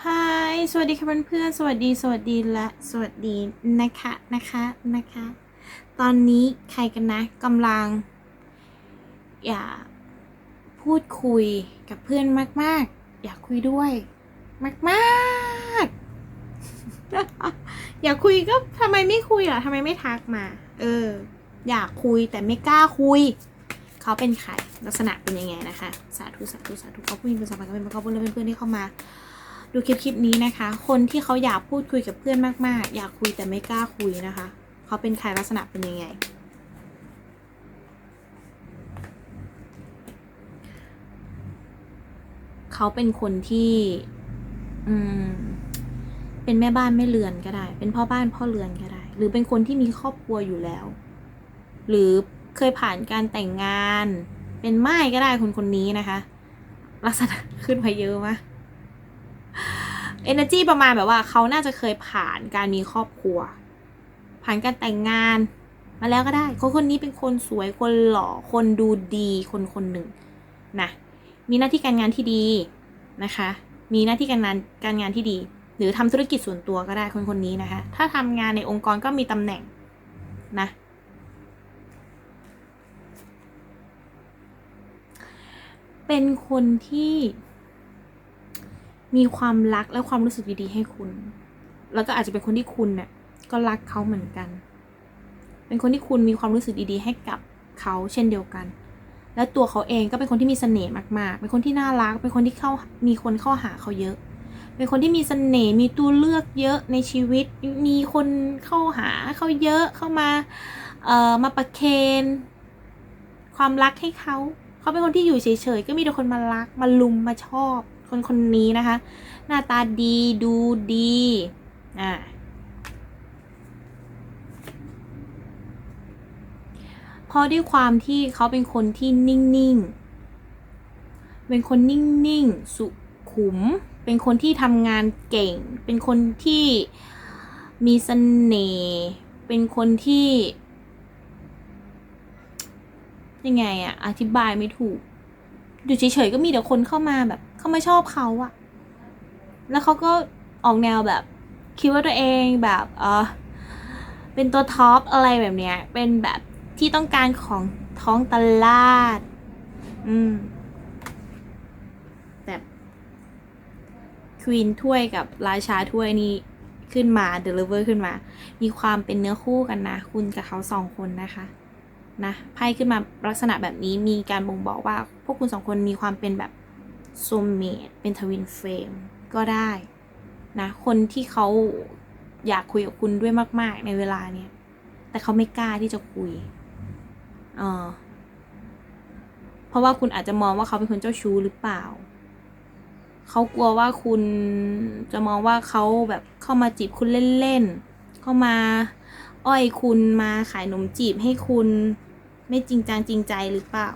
ฮายสวัสดีค่ะเพื่อนๆสวัสดี สวัสดีและสวัสดีนะคะนะคะนะคะ ตอนนี้ใครกันนะกำลัง อยากพูดคุยกับเพื่อนมาก ๆ อยากคุยด้วย มากๆ อยากคุยก็ทำไมไม่คุยล่ะทำไมไม่ทักมา เออ อยากคุยแต่ไม่กล้าคุยเขาเป็นใครลักษณะเป็นยังไงนะคะ สาธุสาธุสาธุเขาพูดเป็นสมบัติก็เป็นเขาพูดแล้วเพื่อนๆที่เข้ามา ดูคลิปคลิปนี้นะคะ คนที่เขาอยากพูดคุยกับเพื่อนมาก ๆ อยากคุยแต่ไม่กล้าคุยนะคะ เขาเป็นใครลักษณะเป็นยังไง เขาเป็นคนที่ อืม เป็นแม่บ้านแม่เรือนก็ได้ เป็นพ่อบ้านพ่อเรือนก็ได้ หรือเป็นคนที่มีครอบครัวอยู่แล้ว หรือเคยผ่านการแต่งงาน เป็นไม้ก็ได้คนคนนี้นะคะ ลักษณะขึ้นมาเยอะมาก energy ประมาณแบบว่าเขาน่าจะเคยผ่านการมีครอบครัว ผ่านการแต่งงาน มาแล้วก็ได้ คนคนนี้เป็นคนสวยคนหล่อคนดูดีคนคนหนึ่งนะมีหน้าที่การงานที่ดีนะคะ มีหน้าที่การงานการงานที่ดี หรือทำธุรกิจส่วนตัวก็ได้คนคนนี้นะคะ ถ้าทำงานในองค์กรก็มีตำแหน่งนะเป็นคนที่ มีความรักและความรู้สึกดีๆให้คุณ แล้วก็อาจจะเป็นคนที่คุณเนี่ยก็รักเขาเหมือนกัน เป็นคนที่คุณมีความรู้สึกดีๆ ให้กับเขาเช่นเดียวกัน และตัวเขาเองก็เป็นคนที่มีเสน่ห์มากๆ เป็นคนที่น่ารัก เป็นคนที่เข้ามีคนเข้าหาเขาเยอะ เป็นคนที่มีเสน่ห์มีตัวเลือกเยอะในชีวิต มีคนเข้าหาเขาเยอะเข้ามาเอ่อมาประเคนความรักให้เขา เขาเป็นคนที่อยู่เฉยๆก็มีแต่คนมารักมาลุมมาชอบ คนคนนี้นะคะ หน้าตาดีดูดีอ่าเพราะด้วยความที่เขาเป็นคนที่นิ่งๆ เป็นคนนิ่งๆ สุขุม เป็นคนที่ทำงานเก่ง เป็นคนที่มีเสน่ห์ เป็นคนที่ ยังไงอะอธิบายไม่ถูก อยู่เฉยๆ ก็มีแต่คนเข้ามาแบบ เข้ามาชอบเขาอะแล้วเขาก็ออกแนวแบบ คิดว่าตัวเองแบบเออเป็นตัวท็อปอะไรแบบเนี้ย เป็นแบบที่ต้องการของท้องตลาด อืมแบบควีนถ้วยกับราชาถ้วยนี่ขึ้นมาเดลิเวอร์ขึ้นมา มีความเป็นเนื้อคู่กันนะ คุณกับเขาสองคนนะคะ นะไพ่ขึ้นมาลักษณะแบบนี้มีการบ่งบอกว่า พวกคุณสองคนมีความเป็นแบบ โซมเมดเป็นทวินเฟรมก็ได้นะ คนที่เขาอยากคุยกับคุณด้วยมาก ๆ ในเวลาเนี้ยแต่เขาไม่กล้าที่จะคุยเออเพราะว่าคุณอาจจะมองว่าเขาเป็นคนเจ้าชู้หรือเปล่า เขากลัวว่าคุณจะมองว่าเขาแบบเข้ามาจีบคุณเล่น ๆ เข้ามาอ้อยคุณมาขายขนมจีบให้คุณไม่จริงจังจริงใจหรือเปล่า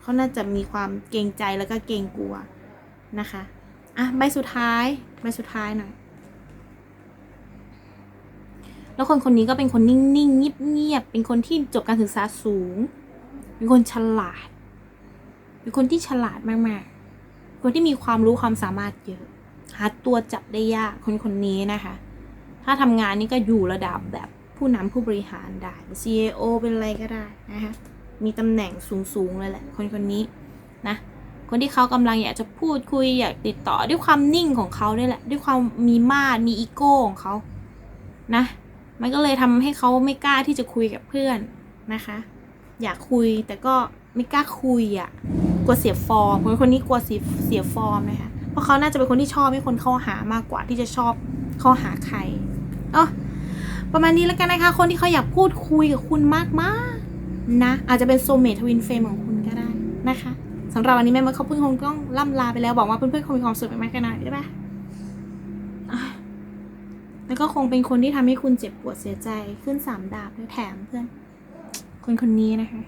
เขาน่าจะมีความเกรงใจแล้วก็เกรงกลัว นะคะ อะ ใบสุดท้าย ใบสุดท้ายหน่อย แล้วคนคนนี้ก็เป็นคนนิ่งๆ เงียบๆ เป็นคนที่จบการศึกษาสูง เป็นคนฉลาด เป็นคนที่ฉลาดมากๆ คนที่มีความรู้ความสามารถเยอะ หาตัวจับได้ยากคนคนนี้นะคะ ถ้าทำงานนี่ก็อยู่ระดับแบบผู้นำผู้บริหารได้เป็น CEO เป็นอะไรก็ได้นะคะ มีตำแหน่งสูงๆเลยแหละ คนคนนี้นะ คนที่เขากำลังอยากจะพูดคุยอยากติดต่อด้วยความนิ่งของเขาด้วยแหละ ด้วยความมีมาดมีอีโก้ของเขานะ มันก็เลยทำให้เขาไม่กล้าที่จะคุยกับเพื่อนนะคะ อยากคุยแต่ก็ไม่กล้าคุยอะ่ะกลัวเสียฟอร์มคนคนนี้กลัวเสียเสียฟอร์มนะคะเพราะเขาน่าจะเป็นคนที่ชอบให้คนเข้าหามากกว่าที่จะชอบเข้าหาใครเออประมาณนี้แล้วกันนะคะ คนที่เขาอยากพูดคุยกับคุณมากๆนะ อาจจะเป็นโซเมททวินเฟมของคุณก็ได้นะคะ สำหรับวันนี้แม่เมื่อเขาเพิ่งคงต้องล่ำลาไปแล้วบอกว่าเพื่อนๆคงมีความสุขมากๆกันหน่อยใช่ปะแล้วก็คงเป็นคนที่ทำให้คุณเจ็บปวดเสียใจขึ้นสามดาบด้วยแถมเพื่อน คนคนนี้นะคะ